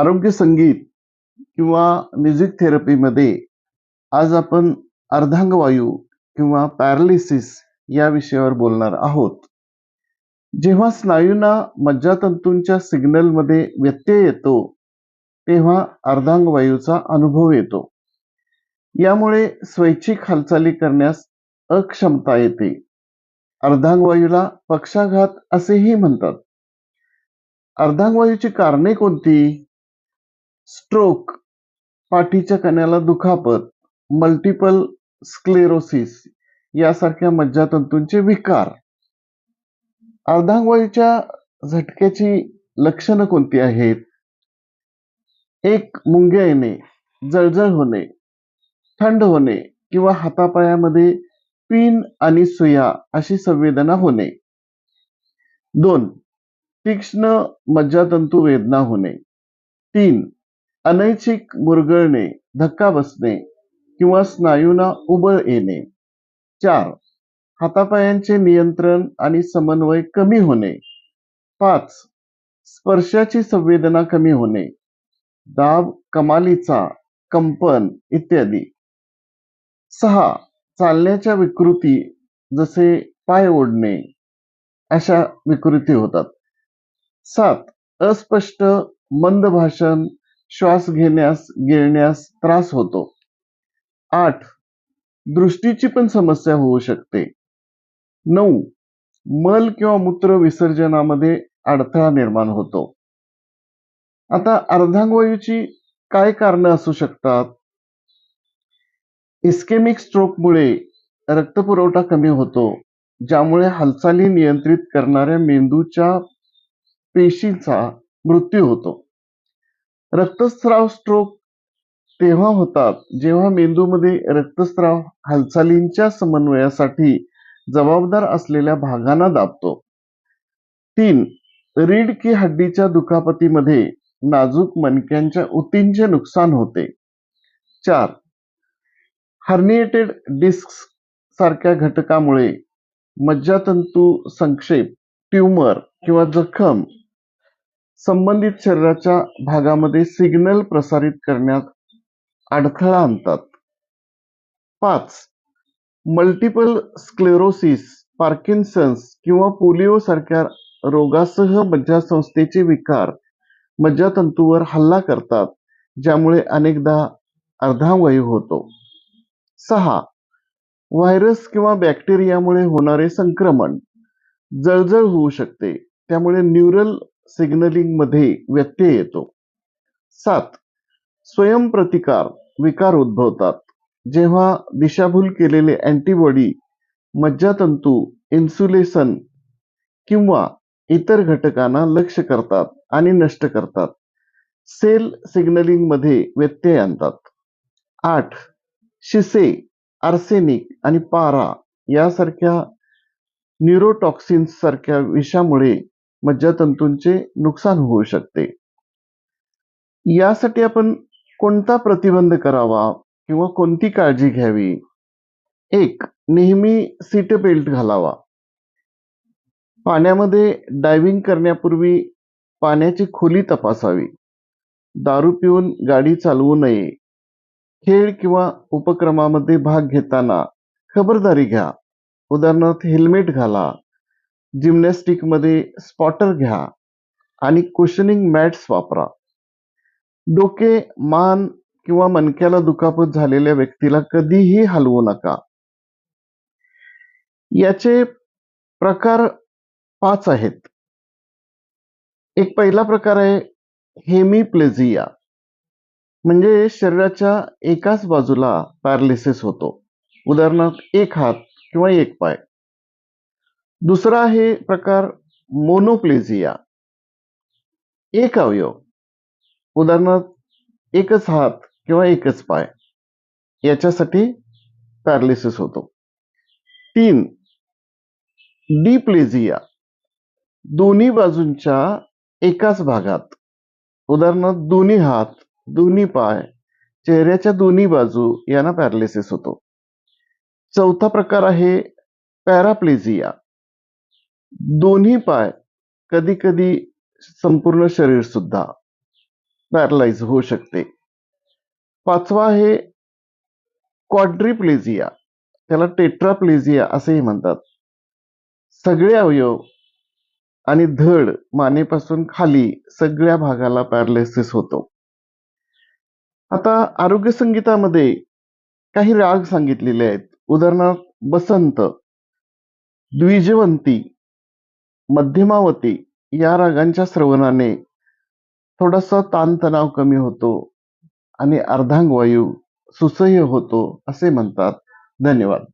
आरोग्य संगीत किंवा म्युझिक थेरपीमध्ये आज आपण अर्धांगवायू किंवा पॅरालिसिस या विषयावर बोलणार आहोत. जेव्हा स्नायूंना मज्जातंतूंच्या सिग्नलमध्ये व्यत्यय येतो तेव्हा अर्धांगवायूचा अनुभव येतो. यामुळे स्वैच्छिक हालचाली करण्यास अक्षमता येते. अर्धांगवायूला पक्षाघात असेही म्हणतात. अर्धांगवायूची कारणे कोणती? स्ट्रोक पाठीच्या कण्याला दुखापत मल्टिपल स्क्लेरोसिस यासारख्या मज्जातंतूंचे विकार. अर्धांगवायूच्या झटक्याची लक्षणं कोणती आहेत? एक मुंग्या येणे जळजळ होणे थंड होणे किंवा हातापायामध्ये पिन आणि सुया अशी संवेदना होणे. दोन तीक्ष्ण मज्जातंतू वेदना होणे. तीन अनैच्छिक मुरगळणे धक्का बसणे किंवा स्नायूंना उबळ येणे. चार हातापायांचे नियंत्रण आणि समन्वय कमी होणे. पाच स्पर्शाची संवेदना कमी होणे. दाब कमालीचा कंपन इत्यादी. सहा चालण्याच्या विकृती जसे पाय ओढणे अशा विकृती होतात. सात अस्पष्ट मंद भाषण श्वास घेण्यास गिळण्यास त्रास होतो. आठ. दृष्टीची पण समस्या होऊ शकते. नऊ. मल किंवा मूत्र विसर्जनामध्ये अडथळा निर्माण होतो. आता अर्धांगवायूची काय कारणं असू शकतात? इस्केमिक स्ट्रोकमुळे रक्तपुरवठा कमी होतो ज्यामुळे हालचाली नियंत्रित करणाऱ्या मेंदूच्या पेशींचा मृत्यू होतो. रक्तस्राव स्ट्रोक तेव्हा होतात जेव्हा मेंदूमध्ये रक्तस्राव हालचालींच्या समन्वयासाठी जबाबदार असलेल्या भागांना दाबतो. तीन रीड की हड्डीच्या दुखापतीमध्ये नाजूक मणक्यांच्या ऊतींचे नुकसान होते. चार हर्निएटेड डिस्क सारख्या घटकामुळे मज्जातंतू संक्षेप ट्यूमर किंवा जखम संबंधित शरीराच्या भागामध्ये सिग्नल प्रसारित करण्यात अडथळा आणतात. पाच मल्टिपल स्क्लेरोसिस पार्किन्सन्स किंवा पोलिओ सारख्या रोगासह मज्जासंस्थेचे विकार मज्जातंतूवर हल्ला करतात ज्यामुळे अनेकदा अर्धांगवायू होतो. सहा व्हायरस किंवा बॅक्टेरियामुळे होणारे संक्रमण जळजळ होऊ शकते त्यामुळे न्यूरल सिग्नलिंगमध्ये व्यत्यय येतो. सात स्वयंप्रतिकार विकार उद्भवतात. जेव्हा दिशाभूल केलेले अँटीबॉडी मज्जातंतू इन्सुलेशन किंवा इतर घटकांना लक्ष करतात आणि नष्ट करतात. सेल सिग्नलिंगमध्ये व्यत्यय आणतात. आठ शिसे आर्सेनिक आणि पारा यासारख्या न्यूरोटॉक्सिन्स सारख्या विषामुळे मज्जातंतूंचे नुकसान होऊ शकते. यासाठी आपण कोणता प्रतिबंध करावा किंवा कोणती काळजी घ्यावी? एक नेहमी सीट बेल्ट घालावा. पाण्यामध्ये डायव्हिंग करण्यापूर्वी पाण्याची खोली तपासावी. दारू पिऊन गाडी चालवू नये. खेळ किंवा उपक्रमामध्ये भाग घेताना खबरदारी घ्या. उदाहरणार्थ हेल्मेट घाला. जिम्नॅस्टिकमध्ये स्पॉटर घ्या आणि क्वेश्चनिंग मॅट्स वापरा. डोके मान किंवा मणक्याला दुखापत झालेल्या व्यक्तीला कधीही हलवू नका. याचे प्रकार पाच आहेत. एक पहिला प्रकार आहे हेमिप्लेझिया म्हणजे शरीराच्या एकाच बाजूला पॅरालिसिस होतो. उदाहरणार्थ एक हात किंवा एक पाय. दुसरा आहे प्रकार मोनोप्लेझिया. एक अवयव. उदाहरणार्थ एकच हात किंवा एकच पाय. याच्यासाठी पॅरालिसिस होतो. तीन डिप्लेझिया दोन्ही बाजूंच्या एकाच भागात. उदाहरणार्थ दोन्ही हात दोन्ही पाय चेहऱ्याच्या दोन्ही बाजू यांना पॅरालिसिस होतो. चौथा प्रकार आहे पॅराप्लेझिया दोन्ही पाय कधी कधी संपूर्ण शरीर सुद्धा पॅरलाइज होऊ शकते. पाचवा आहे क्वाड्रिप्लेजिया त्याला टेट्राप्लेझिया असेही म्हणतात. सगळे अवयव आणि धड मानेपासून खाली सगळ्या भागाला पॅरालिसिस होतो. आता आरोग्य संगीतामध्ये काही राग सांगितलेले आहेत. उदाहरणार्थ बसंत द्विजवंती मध्यमावती या रागांच्या श्रवणाने थोडासा ताणतणाव कमी होतो आणि अर्धांगवायू सुसह्य होतो असे म्हणतात. धन्यवाद.